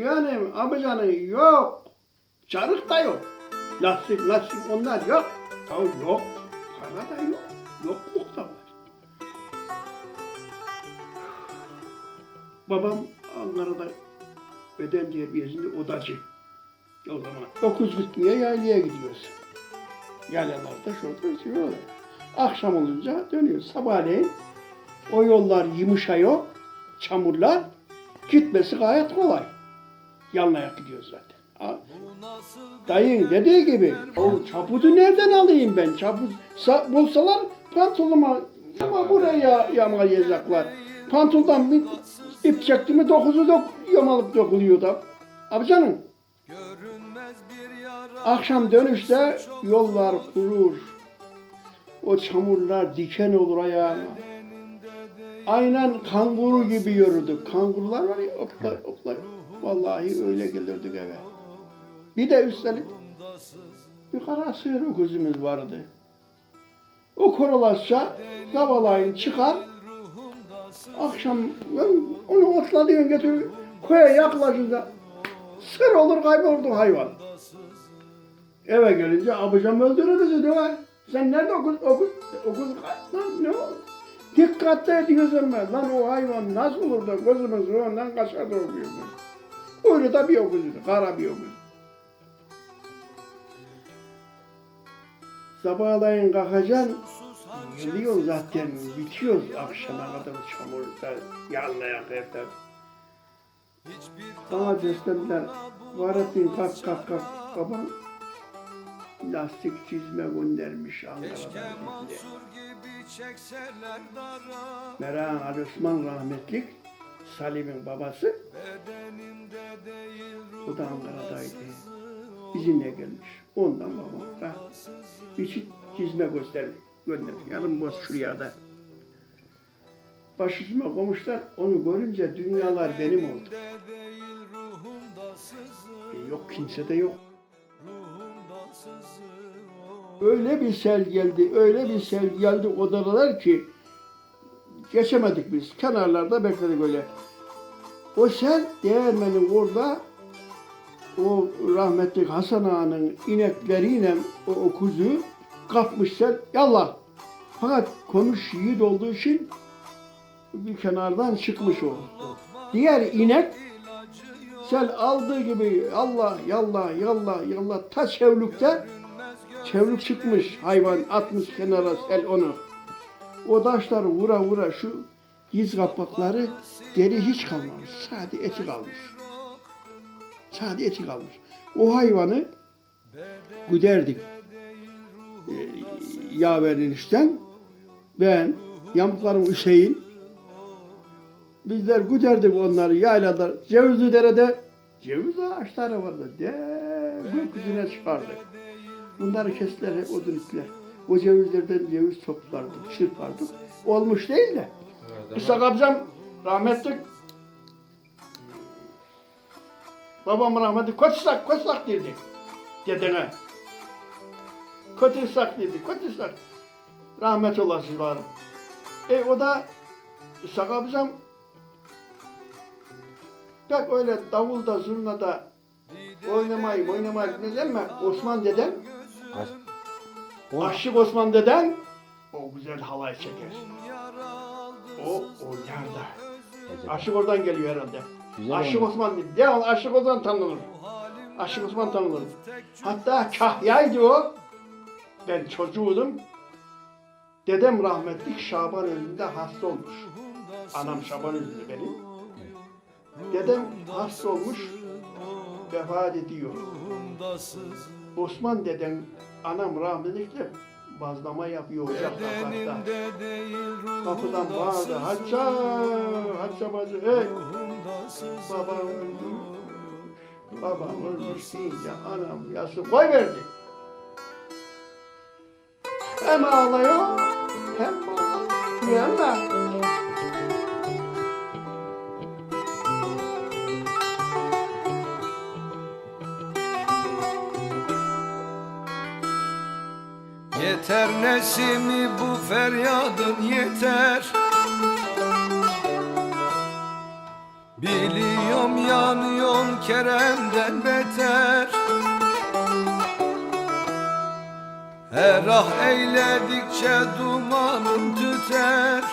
Yani amcanın yok. Çarık da yok. Lastik lastik onlar yok. Ya yok. Para da yok. Yokluk da var. Babam Ankara'da beden terbiyesinde odacı. O zaman dokuz gitmeye yaylaya gidiyoruz. Yaylalarda şurada oturuyorlar. Akşam olunca dönüyoruz. Sabahleyin o yollar yumuşuyor, çamurlar. Gitmesi gayet kolay. Yanlayak gidiyoruz zaten. Dayın dediği gibi o çaputu nereden alayım ben? Çaput sa- bulsalar pantoloma ama buraya yamayacaklar. Pantolondan bir ip çekti mi dokuzu dok yamalıp dokuluyor da. Abi canım akşam dönüşte yollar kurur. O çamurlar diken olur ayağına. Aynen kanguru gibi yürüdük. Kangurular var ya oklar oklar. Vallahi öyle gelirdik eve. Bir de üstelik bir kara sığır öküzümüz vardı. O korulaşça zavalayın çıkar. Akşam onu otladığın götür koya yaklaşınca sır olur kayboldu hayvan. Eve gelince abicam öldürür bizi değil mi? Sen nerede okuz, okuz, okuz, lan ne oldu? Dikkatli ediyorsun ben. Lan o hayvan nasıl olur da gözümüzün önünden kaçar da. Öyle da bir okuzuydu, kara bir okuz. Sabahleyin kalkacaksın, geliyor zaten, bitiyoruz akşama kadar çamurda, yanlayak evde. Bana seslendiler, Varettin kalk kalk kalk, babam lastik çizme göndermiş Ankara'dan. Meran Ali Osman rahmetlik, Salim'in babası, o da Ankara'daydı. Bizimle gelmiş. Ondan babam da bir çift çizme göstermiş. Göndermiş. Yarım boz şuraya da. Başüstüme koymuşlar. Onu görünce dünyalar benim oldu. E, yok kimse de yok. Öyle bir sel geldi, öyle bir sel geldi odalar ki geçemedik biz. Kenarlarda bekledik öyle. O sel değirmenin orada o rahmetli Hasan Ağa'nın inekleriyle o, o kuzuyu kapmış sel. Yallah. Fakat konuş yiğit olduğu için bir kenardan çıkmış o. Diğer inek sel aldığı gibi Allah yallah yallah yallah ta çevlükte çevlük çıkmış hayvan atmış kenara sel onu. O taşları vura vura şu diz kapakları deri hiç kalmamış. Sadece eti kalmış. Sadece eti kalmış. O hayvanı güderdik. Ee, yaverin işten ben yamuklarım Hüseyin bizler güderdik onları yaylada Cevizli derede ceviz ağaçları vardı. Dev gökyüzüne çıkardık. Bunları kestiler hep odun ipler. O cevizlerden ceviz toplardık, çırpardık. Olmuş değil de. İshak amcam rahmetli babam rahmetli koçsak koçsak derdi dedene. Koçsak dedi koçsak. Rahmet olasılar. E o da İshak amcam pek öyle davulda zurnada oynamayı oynamayı ne mi? Osman dedem Aşık Osman deden o güzel halay çeker. O oynar da. Aşık oradan geliyor herhalde. Güzel Aşık. Osman değil. Devamlı Aşık Osman tanınır. Aşık Osman tanınır. Hatta kahyaydı o. Ben çocuğuydum. Dedem rahmetlik Şaban önünde hasta olmuş. Anam Şaban önünde benim. Dedem hasta olmuş. Vefat ediyor. Osman deden anam rahmetlikle bazlama yapıyor ocakta hatta. Kapıdan bağırdı. Hacca, Hacca bacı, hey! Babam ölmüş. Babam ölmüş deyince anam yası koy verdi. Hem ağlıyor, hem bağırıyor. Ama Yeter nesimi bu feryadın yeter. Biliyorum yanıyorsun Kerem'den beter. Her ah eyledikçe dumanım tüter.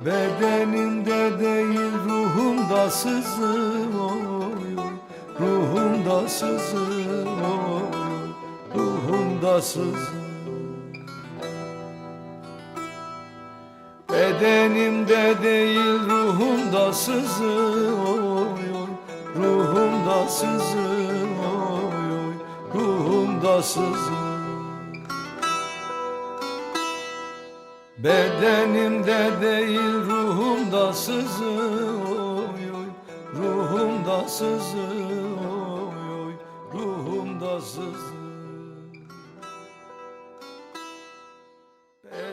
Bedenimde değil ruhumda sızır oy. Ruhumda sızır oy, sevdasız Bedenimde değil ruhumda sızıyor Ruhumda sızıyor Ruhumda sızıyor Bedenimde değil ruhumda sızıyor Ruhumda sızıyor Ruhumda sızıyor